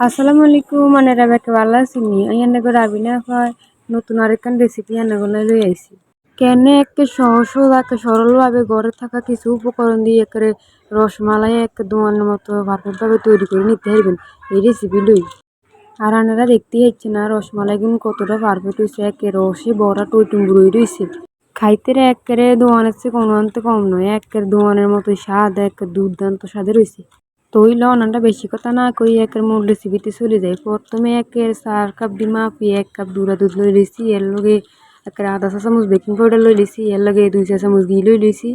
আসসালামু আলাইকুম মানে রাবেকে ভালো আছিনি আইয়ান নগর আবিনা হয় নতুন আরেকখান রেসিপি আনাগুলো লই আইছি কেন একটা সহজ সরল সরলভাবে ঘরে থাকা কিছু উপকরণ দিয়ে একেবারে রসমালাই এক দোয়ানের মতো পারফেক্টভাবে তৈরি করে নিতে পারবেন এই রেসিপি লই আর আনারা দেখতেই হচ্ছে না রসমালাই কিন্তু কতটা পারফেক্ট হয়েছে একে রসে বড়া টইটুম্বুর রয়েছে খাইতে একেবারে দোয়ানের চেয়ে কোনো আনতে কম নয় একের দোয়ানের মতো স্বাদ এক দুর্দান্ত স্বাদে রয়েছে তই লবণটা বেশি কথা না কই একের মূল রেসিপিতে চলে যায়। প্রথমে একের চার কাপ ডিম মাপি এক কাপ দুরা দুধ লই লিছি এর লগে একের আধা চা চামচ বেকিং পাউডার লই লিছি এর লগে দুই চা চামচ ঘি লই লিছি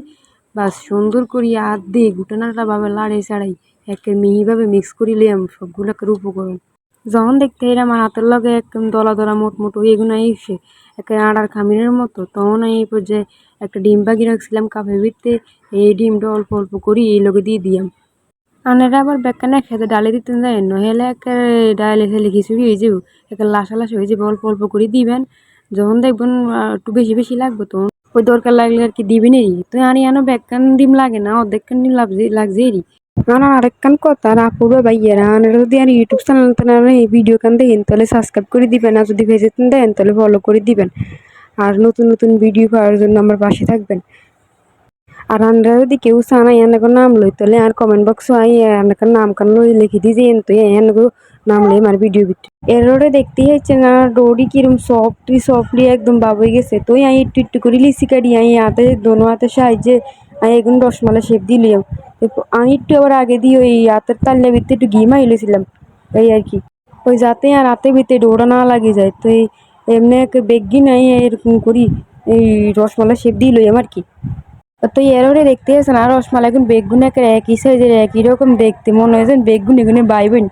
বাস সুন্দর করি আদ দিয়ে ঘুটানাটা ভাবে লাড়াই চাড়াই একের মিহিভাবে মিক্স করি লিয়াম সবগুলো একের উপকরণ। যখন দেখতে এরা আমার হাতের লগে একদম দলা দলা মোট মোট এগুলো এসে একটা আড়ার খামিরের মতো, তখন এই পর্যায়ে একটা ডিম বাগি রাখছিলাম কাপের ভিতরে এই ডিমটা অল্প অল্প করি, এই লগে দিয়ে দিয়াম। আনারা আবার বেকানে খেতে ডালে দিতে যায় নহেলে একেবারে ডালে ফেলে খিচুড়ি হয়ে যাব। একে লাসা লাসা হয়ে যাবে, অল্প অল্প করে দিবেন। যখন দেখবেন একটু বেশি বেশি লাগবে, তখন ওই দরকার লাগলে আর কি দিবেনই তো আর ইয়ানো বেকান ডিম লাগে না অর্ধেকখান ডিম লাগছে এরই। না আরেকখান কথা না পূর্বে ভাইয়েরা, আনারা যদি আর ইউটিউব চ্যানেল, তাহলে এই ভিডিও কান দেখেন, তাহলে সাবস্ক্রাইব করে দিবেন, আর যদি ভেজেতেন দেন, তাহলে ফলো করে দিবেন। আর নতুন নতুন ভিডিও পাওয়ার জন্য আমার পাশে থাকবেন। আর আমরা যদি কেউ চান এনেকে নাম লই তাহলে আর কমেন্ট বক্স আই এনেকে নাম কান লই লিখি দি যে তো এনেকে নাম লই আমার ভিডিও ভিতরে এরোরে দেখতে হচ্ছে না ডোরি কিরম সফটলি সফটলি একদম বাবই গেছে তো আই একটু একটু করে লিসি কাটি আই হাতে দোনো হাতে সাহায্যে আমি এখন রসমালা শেপ দিলিও আমি একটু আবার আগে দিয়ে ওই হাতের তাল্লে ভিতরে একটু ঘি মাইলেছিলাম এই আর কি ওই যাতে আর হাতে ভিতরে ডোরা না লাগে যায় তো এমনি বেগি নাই এরকম করি এই রসমালা শেপ দিল আমার কি তো এররে দেখতে আছেন আর রসমালাই এখন বেগুন একের একই সাইজের একই রকম দেখতে, মনে হয় বেগুন এগুনে বাইবেন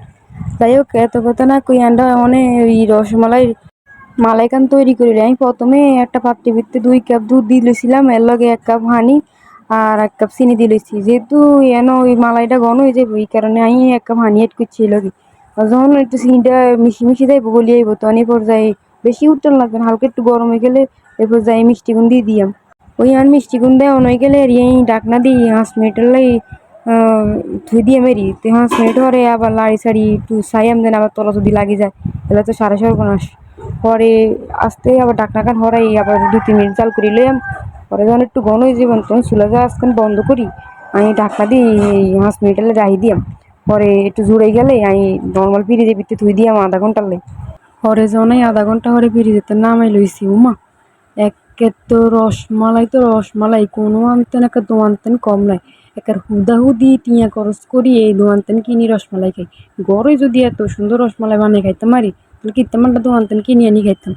যাই হোক, এত কথা না কই আন্ডা অনেক ওই রসমালাই মালাইকান তৈরি করে আমি প্রথমে একটা পাত্রে ভিতরে দুই কাপ দুধ দিয়ে লইছিলাম, এর লগে এক কাপ হানি আর এক কাপ চিনি দিয়ে লইছি। যেহেতু এন ওই মালাইটা ঘন হয়ে যাবে ওই কারণে আমি এক কাপ হানি এড করছি লগে। যখন একটু চিনিটা মিশি মিশি যাইব, গলিয়ে তখন এই পর্যায়ে বেশি উত্তর লাগবে হালকা একটু গরম হয়ে গেলে এই পর্যায়ে মিষ্টি গুণ দিয়ে দিয়াম। ওই আর মিষ্টি গুণ দেওয়া নই গেলে এই ডাকনা দিই হাঁস মিনিটের লাই ধুই দিয়ে মেরি। তো হাঁস মিনিট হরে আবার লাড়ি সাড়ি একটু সাইয়াম দেন আবার তলা যদি লাগি যায়, তাহলে তো সাড়ে সর্বনাশ। পরে আসতে আবার ডাকনা কান হরাই আবার দু তিন মিনিট জাল করি লইয়াম। পরে যখন একটু ঘন হয়ে যাবেন তখন চুলা যা আজকাল বন্ধ করি, আমি ডাকনা দিই এই হাঁস মিনিটের রাহি দিয়াম। পরে একটু জুড়ে গেলে আমি নর্মাল ফ্রিজে ভিতরে ধুই দিয়াম আধা ঘণ্টার লাই। পরে যখন আধা ঘণ্টা হরে ফ্রিজেতে নামাই লইছি, উমা! তো রসমালাই তো রসমালাই কোনো আনতেন, একে দোয়ানতেন কম নাই। একের হুদাহুদি টিয়া খরচ করি এই দোয়ানতেন কিনি রসমালাই খাই। গড়ে যদি এত সুন্দর রসমালাই বানিয়ে খাইতে মারি, তাহলে কি তেমনটা দোয়ানতেন কিনি আনি খাইতাম।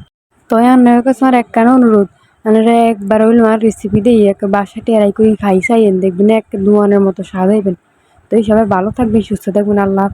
তো আপনার কাছে আমার একখানে অনুরোধ। আপনারা একবার হইল আর রেসিপি দিয়ে এক বাসা টেরাই করে খাই চাইয়েন দেখবেন এক দোয়ানের মতো স্বাদ হইবেন। তো এই সবাই ভালো থাকবেন, সুস্থ থাকবেন, আল্লাহ